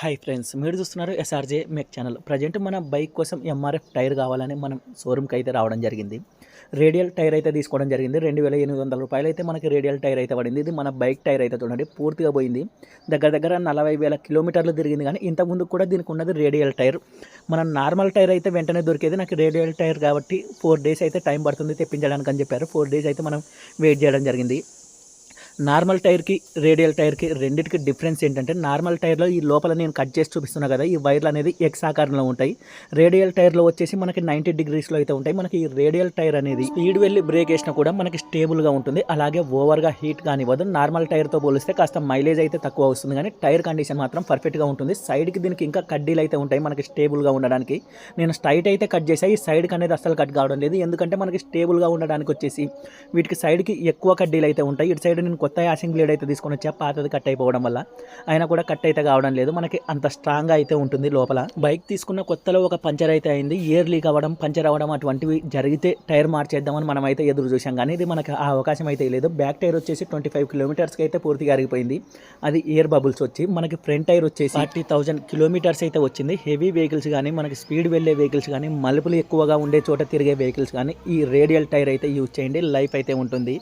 Hi friends మీరు చూస్తున్నారు SRJ మెక్ channel. Present మన బైక్ కోసం ఎంఆర్ఎఫ్ టైర్ కావాలని మనం షోరూమ్కి అయితే రావడం జరిగింది. రేడియల్ టైర్ అయితే తీసుకోవడం జరిగింది. రెండు వేల ఎనిమిది వందల రూపాయలు అయితే మనకి రేడియల్ టైర్ అయితే పడింది. ఇది మన బైక్ టైర్ అయితే చూడండి పూర్తిగా పోయింది. దగ్గర దగ్గర నలభై వేల కిలోమీటర్లు తిరిగింది కానీ ఇంతకుముందు కూడా దీనికి ఉన్నది రేడియల్ టైర్. మన నార్మల్ టైర్ అయితే వెంటనే దొరికేది. నాకు రేడియల్ టైర్ కాబట్టి ఫోర్ డేస్ అయితే టైం పడుతుంది తెప్పించడానికి అని చెప్పారు. ఫోర్ డేస్ అయితే మనం వెయిట్ చేయడం జరిగింది. నార్మల్ టైర్కి రేడియల్ టైర్కి రెండింటికి డిఫరెన్స్ ఏంటంటే నార్మల్ టైర్లో ఈ లోపల నేను కట్ చేసి చూపిస్తున్నా కదా ఈ వైర్లు అనేది ఎక్స్ ఆకారంలో ఉంటాయి. రేడియల్ టైర్లో వచ్చేసి మనకి నైంటీ డిగ్రీస్లో అయితే ఉంటాయి. మనకి ఈ రేడియల్ టైర్ అనేది స్పీడ్ వెళ్ళి బ్రేక్ వేసినా కూడా మనకి స్టేబుల్గా ఉంటుంది. అలాగే ఓవర్గా హీట్ కానివ్వదు. నార్మల్ టైర్తో పోలిస్తే కాస్త మైలేజ్ అయితే తక్కువ వస్తుంది. కానీ టైర్ కండిషన్ మాత్రం పర్ఫెక్ట్గా ఉంటుంది. సైడ్కి దీనికి ఇంకా కడ్డీలు అయితే ఉంటాయి మనకి స్టేబుల్గా ఉండడానికి. నేను స్ట్రైట్ అయితే కట్ చేసా ఈ సైడ్కి అనేది అస్సలు కట్ కావడం లేదు. ఎందుకంటే మనకి స్టేబుల్గా ఉండడానికి వచ్చేసి వీటికి సైడ్కి ఎక్కువ కడ్డీలు అయితే ఉంటాయి. ఇటు సైడ్ నేను కొత్త యాసింగ్ బ్లేడ్ అయితే తీసుకొని వచ్చా పాతది కట్ అయిపోవడం వల్ల అయినా కూడా కట్ అయితే కావడం లేదు. మనకి అంత స్ట్రాంగ్గా అయితే ఉంటుంది లోపల. బైక్ తీసుకున్న కొత్తలో ఒక పంచర్ అయితే అయింది. ఇయర్ లీక్ అవ్వడం పంచర్ అవ్వడం అటువంటివి జరిగితే టైర్ మార్చేద్దామని మనం అయితే ఎదురు చూసాం కానీ ఇది మనకి ఆ అవకాశం అయితే లేదు. బ్యాక్ టైర్ వచ్చేసి ట్వంటీ ఫైవ్ కిలోమీటర్స్కి అయితే పూర్తిగా అరిగిపోయింది అది ఇయర్ బబుల్స్ వచ్చి మనకి ఫ్రంట్ టైర్ వచ్చేసి ఫార్టీ థౌజండ్ కిలోమీటర్స్ అయితే వచ్చింది. హెవీ వెహికల్స్ కానీ మనకి స్పీడ్ వెళ్ళే వెహికల్స్ కానీ మలుపులు ఎక్కువగా ఉండే చోట తిరిగే వెహికల్స్ కానీ ఈ రేడియల్ టైర్ అయితే యూజ్ చేయండి. లైఫ్ అయితే ఉంటుంది.